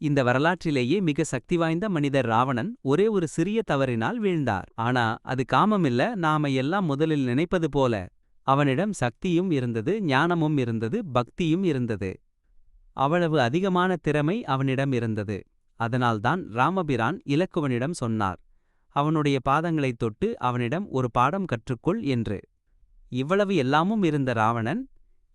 இந்த வரலாற்றிலேயே மிக சக்தி வாய்ந்த மனிதர் ராவணன் ஒரே ஒரு சிறிய தவறினால் வீழ்ந்தார். ஆனா அது காமமில்ல நாம எல்லாம் முதலில் நினைப்பது போல. அவனிடம் சக்தியும் இருந்தது ஞானமும் இருந்தது பக்தியும் இருந்தது. அவ்வளவு அதிகமான திறமை அவனிடம் இருந்தது. அதனால்தான் ராமபிரான் இலக்குவனிடம் சொன்னார் அவனுடைய பாதங்களைத் தொட்டு அவனிடம் ஒரு பாடம் கற்றுக்கொள் என்று. இவ்வளவு எல்லாமும் இருந்த ராவணன்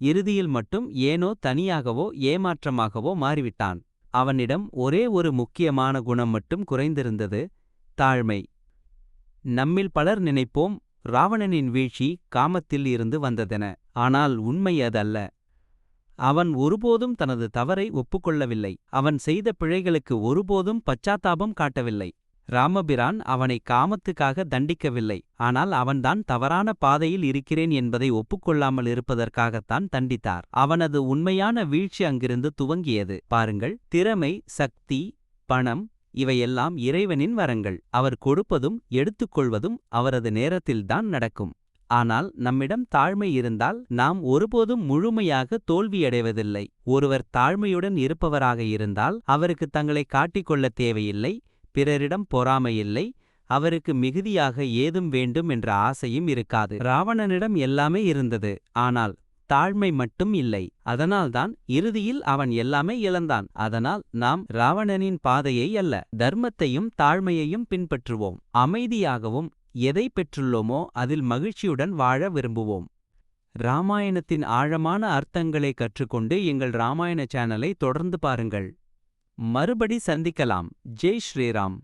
இறுதியில் மட்டும் ஏனோ தனியாகவோ ஏமாற்றமாகவோ மாறிவிட்டான். அவனிடம் ஒரே ஒரு முக்கியமான குணம் மட்டும் குறைந்திருந்தது தாழ்மை. நம்மில் பலர் நினைப்போம் ராவணனின் வீழ்ச்சி காமத்தில் இருந்து வந்ததென ஆனால் உண்மை அதல்ல. அவன் ஒருபோதும் தனது தவறை ஒப்புக்கொள்ளவில்லை. அவன் செய்த பிழைகளுக்கு ஒருபோதும் பச்சாத்தாபம் காட்டவில்லை. ராமபிரான் அவனை காமத்துக்காக தண்டிக்கவில்லை. ஆனால் அவன்தான் தவறான பாதையில் இருக்கிறேன் என்பதை ஒப்புக்கொள்ளாமல் இருப்பதற்காகத்தான் தண்டித்தார். அவனது உண்மையான வீழ்ச்சி அங்கிருந்து துவங்கியது. பாருங்கள் திறமை சக்தி பணம் இவையெல்லாம் இறைவனின் வரங்கள். அவர் கொடுப்பதும் எடுத்துக்கொள்வதும் அவரது நேரத்தில்தான் நடக்கும். ஆனால் நம்மிடம் தாழ்மை இருந்தால் நாம் ஒருபோதும் முழுமையாக தோல்வியடைவதில்லை. ஒருவர் தாழ்மையுடன் இருப்பவராக இருந்தால் அவருக்கு தங்களை காட்டிக்கொள்ள தேவையில்லை. பிறரிடம் பொறாமையில்லை அவருக்கு மிகுதியாக ஏதும் வேண்டும் என்ற ஆசையும் இருக்காது. ராவணனிடம் எல்லாமே இருந்தது ஆனால் தாழ்மை மட்டும் இல்லை. அதனால்தான் இறுதியில் அவன் எல்லாமே இழந்தான். அதனால் நாம் ராவணனின் பாதையை அல்ல தர்மத்தையும் தாழ்மையையும் பின்பற்றுவோம். அமைதியாகவும் எதை பெற்றுள்ளோமோ அதில் மகிழ்ச்சியுடன் வாழ விரும்புவோம். ராமாயணத்தின் ஆழமான அர்த்தங்களை கற்றுக்கொண்டு எங்கள் ராமாயண சேனலை தொடர்ந்து பாருங்கள். மறுபடி சந்திக்கலாம். ஜெய் ஸ்ரீராம்.